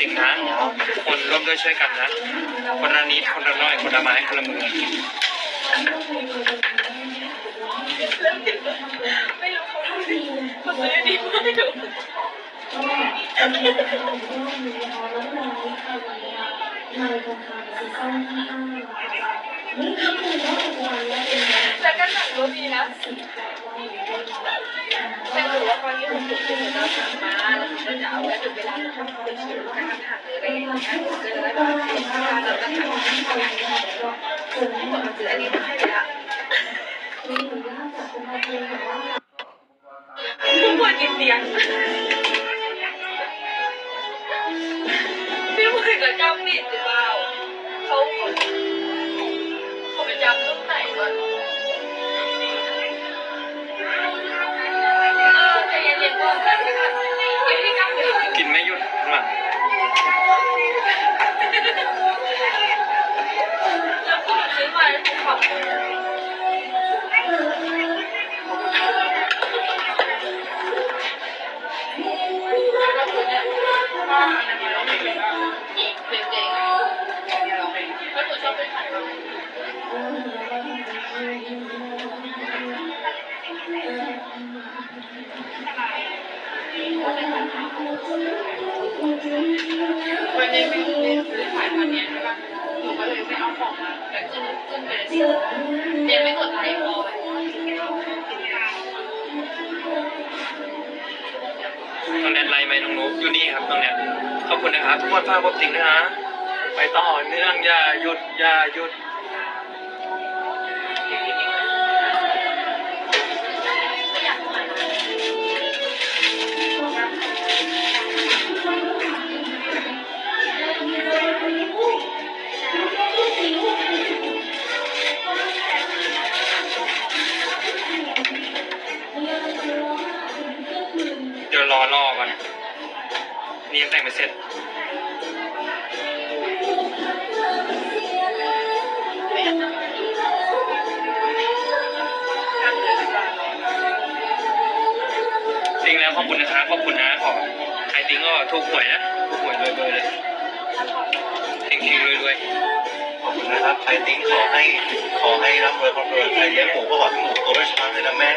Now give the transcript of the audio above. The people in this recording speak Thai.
ติงนะ ทุกคนร่วมด้วยช่วยกันนะ คนละนิดคนละน้อย คนละไม้ คนละมือไม่รู้เขาทำดีเขาซื้อดีไม่รู้แต่ก็หนังรู้ดีนะแต่รู้ว่าตอนนี้ผม ทุกคนกินเตียงพี่พูดกับจ้าผิดหรือเปล่าเขาเขาไปจำรุ่นไหนวะ วันนี้ไม่รู้ซื้อขายวันนี้ใช่ปะหนูก็เลยไม่เอาของมาแต่ขึ้นขึ้นไปเลยเดี๋ยวไม่กด น้องแนทไล่ไหมน้องนุ๊กอยู่นี่ครับน้องแนทขอบคุณนะครับทุกคนฝากกดติงด้วยนะไปต่อเนื่องอย่าหยุดอย่าหยุดเดี๋ยวรอรอ นนี่ยังแต่งไม่เสร็จจริงแล้วขอบคุณนะครับขอบคุณนะขอใครจริงก็ถูกหวยนะถูกหวยรวยๆเลยเฮงๆรวยขอบคุณนะครับใครติ้งขอให้ขอให้ร่ำรวยร่ำรวยใครเลี้ยงหมูก็ขอให้หมูโตด้วยช้างเลยนะแม่